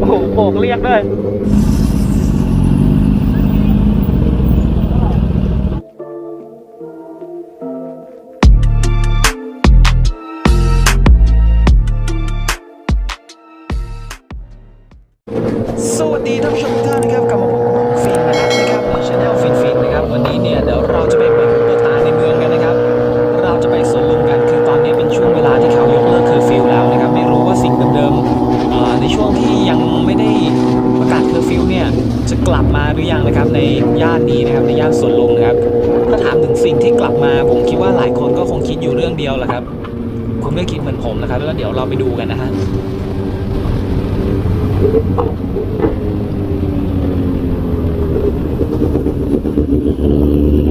โอ้โหโบกเรียกด้วยสวัสดีท่านผู้ชมทุกท่านนะครับกลับมาพบกับผมฟินนะครับในช anel ฟินฟินนะครับ วันนี้เนี่ยเดี๋ยวเราจะไป เรื่องเดียวแหละครับ คุณก็คิดเหมือนผมนะครับ แล้วเดี๋ยวเราไปดูกันนะฮะ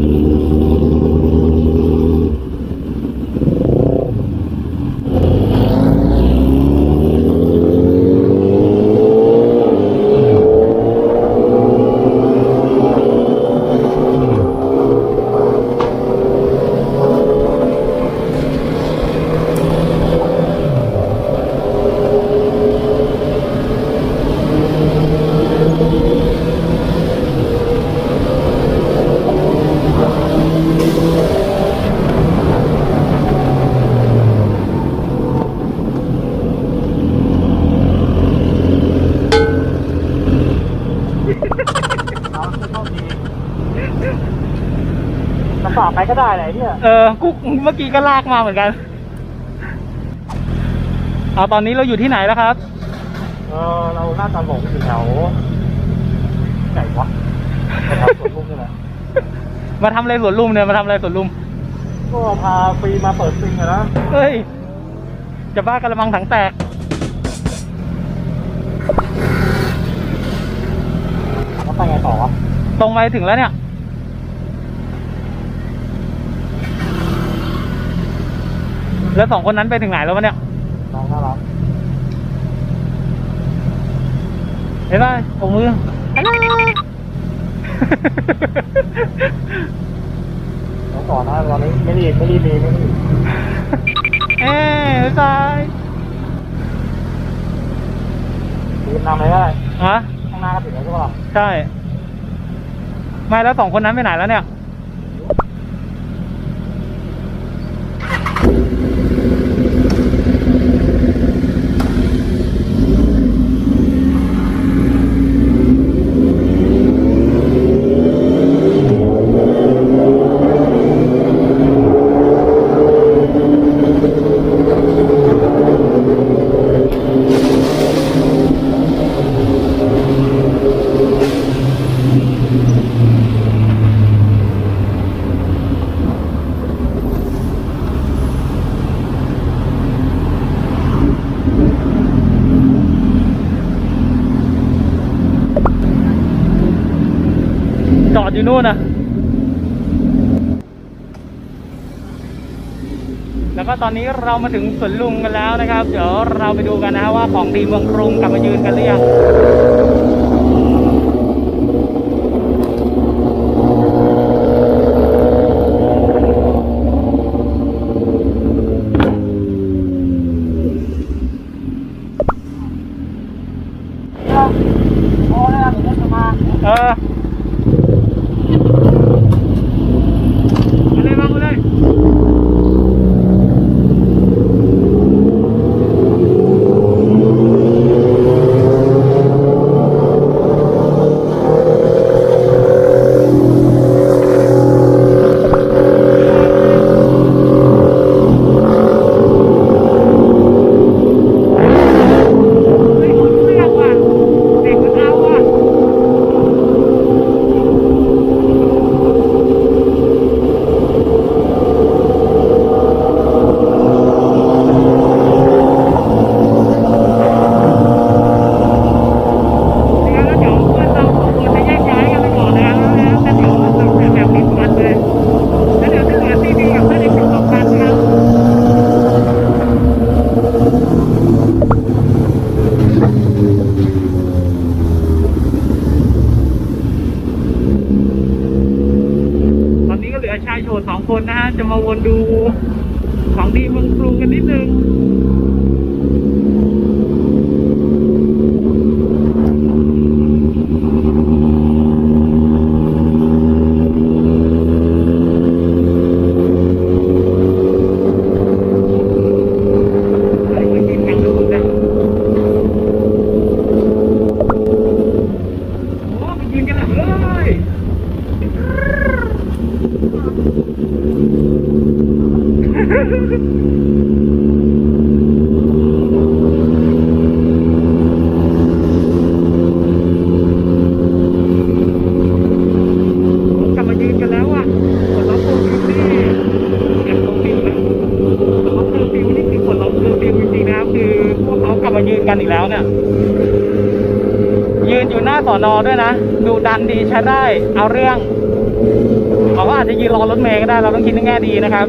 มา ฝากไปก็ได้ไหนเนี่ยเออกูเมื่อกี้ก็ลากมาเหมือนกัน เอาตอนนี้เราอยู่ที่ไหนแล้วครับ เออเราหน้าตาหลงอยู่แถวไหนวะแถวสวนลุมนี่แหละมาทำอะไรสวนลุมเนี่ยมาทำอะไรสวนลุม ก็พาฟรีมาเปิดซิงอะนะเฮ้ย จะบ้ากระมังถังแตก แล้วไปไงต่อวะตรงไปถึงแล้วเนี่ย แล้วสองคนนั้นไปถึงไหนแล้ววะเนี่ยน้องน่ารักเห็นไหมโอ้มือฮัลโหลน้องต่อนะตอนนี้ไม่รีบไม่รีบมีไม่รีบเอ้ยบ๊ายบายรีบนำเลยก็ได้ฮะข้างหน้าก็ถึงแล้วใช่ปะล่ะใช่ ไม่แล้วสองคนนั้นไปไหนแล้วเนี่ย จ อดอยู่นู่นนะแล้วก็ตอนนี้เรามาถึงสวนลุมกันแล้วนะครับ เดี๋ยวเราไปดูกันนะฮะว่าของดีเมืองกรุงกลับมายืนกันหรือยังเออ สอนอด้วยนะ ดูดันดีใช้ได้ เอาเรื่องเขาก็อาจจะยืนรอรถเมย์ก็ได้ เราต้องคิดในแง่ดีนะครับ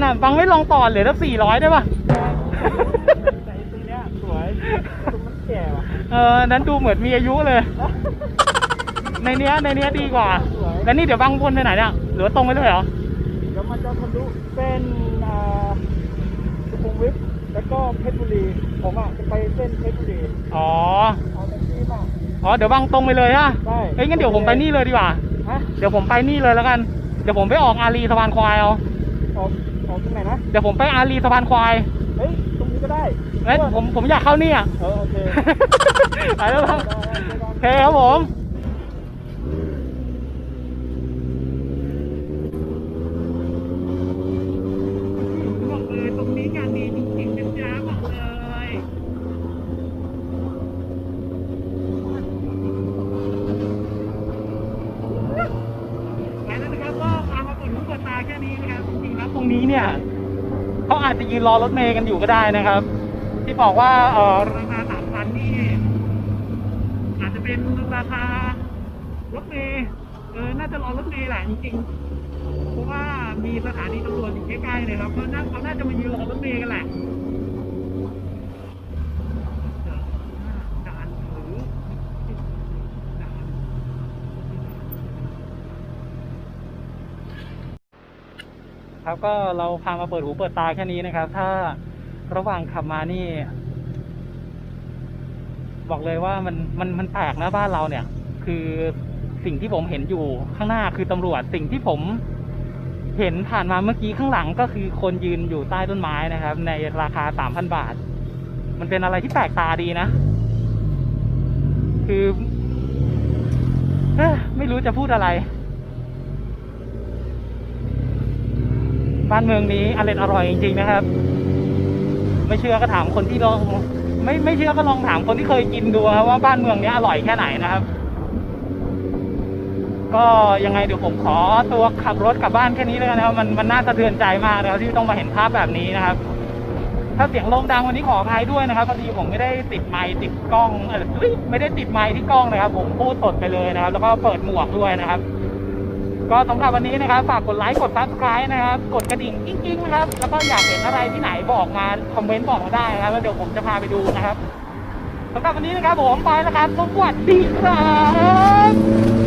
นอะบังไม่ลองต่อเหลือตั้งสี่ร้อยได้ป่ะแต่ไอ้ตัวเนี้ยสวยตัวมันแก่ว่ะเออนั้นดูเหมือนมีอายุเลย ในเนี้ยในเนี้ยดีกว่าสวยแล้วนี่เดี๋ยวบังวนไปไหนเนี่ยหรือว่าตรงไปเลยเหรอเดี๋ยวมันจะทะลุเส้นอ่าสุขุมวิทแล้วก็เพชรบุรีผมอะจะไปเส้นเพชรบุรีอ๋อเอาแท็กซี่มาอ๋อเดี๋ยวบางตรงไปเลยฮะได้เอ้ยงั้นเดี๋ยวผมไปนี่เลยดีกว่าฮะเดี๋ยวผมไปนี่เลยแล้วกัน เดี๋ยวผมไปออกอารีสะพานควายเอาออกออก ตรงไหนนะ เดี๋ยวผมไปอารีสะพานควาย เฮ้ย ตรงนี้ก็ได้เอ้ยผมผมอยากเข้านี่อะ เออโอเคไปแล้วครับได้ได้ได้โอเคครับผมบอกเลยตรงนี้งานดีจริงๆนะจ๊ะบอกเลยไปแล้วนะครับก็พามาเปิดหูเปิดตาแค่นี้นะครับจ ริงๆแล้วตรงนี้เนี่ยเขาอาจจะยืนรอรถเมย์กันอยู่ก็ได้นะครับ ที่บอกว่าเออราคาสามพันนี่อาจจะเป็นราคารถเมย์เออน่าจะรอรถเมย์แหละจริงๆเพราะว่ามีสถานีตำรวจอยู่ใกล้ๆเลยครับเขาน่าเขาน่าจะมายืนรอรถเมย์กันแหละด่านหรือด่าน ครับ ก็เราพามาเปิดหูเปิดตาแค่นี้นะครับ ถ้าระหว่างขับมานี่ บอกเลยว่ามันมันมันแปลกนะบ้านเราเนี่ย คือสิ่งที่ผมเห็นอยู่ข้างหน้าคือตำรวจสิ่งที่ผมเห็นผ่านมาเมื่อกี้ข้างหลังก็คือคนยืนอยู่ใต้ต้นไม้นะครับ ในราคาสามพันบาท มันเป็นอะไรที่แปลกตาดีนะ คือไม่รู้จะพูดอะไร บ้านเมืองนี้อร่อยอร่อยจริงๆนะครับ ไม่เชื่อก็ถามคนที่ลองไม่ไม่เชื่อก็ลองถามคนที่เคยกินดูครับว่าบ้านเมืองนี้อร่อยแค่ไหนนะครับ ก็ยังไงเดี๋ยวผมขอตัวขับรถกลับบ้านแค่นี้แล้วกันนะครับ มันมันน่าสะเทือนใจมากนะครับที่ต้องมาเห็นภาพแบบนี้นะครับ ถ้าเสียงลมดังวันนี้ขออภัยด้วยนะครับพอดีผมไม่ได้ติดไมค์ติดกล้องเออไม่ได้ติดไมค์ที่กล้องนะครับ ผมพูดสดไปเลยนะครับ แล้วก็เปิดหมวกด้วยนะครับ ก็สำหรับวันนี้นะครับฝากกดไลค์กดซับสไคร b e นะครับ กดกระดิ่งกิ้งกิ้งนะครับ แล้วก็อยากเห็นอะไรที่ไหนบอกมาคอมเมนต์บอกมาได้นะครับแล้วเดี๋ยวผมจะพาไปดูนะครับสำหรับวันนี้นะครับผมไปแล้วครับสวัสดีครับ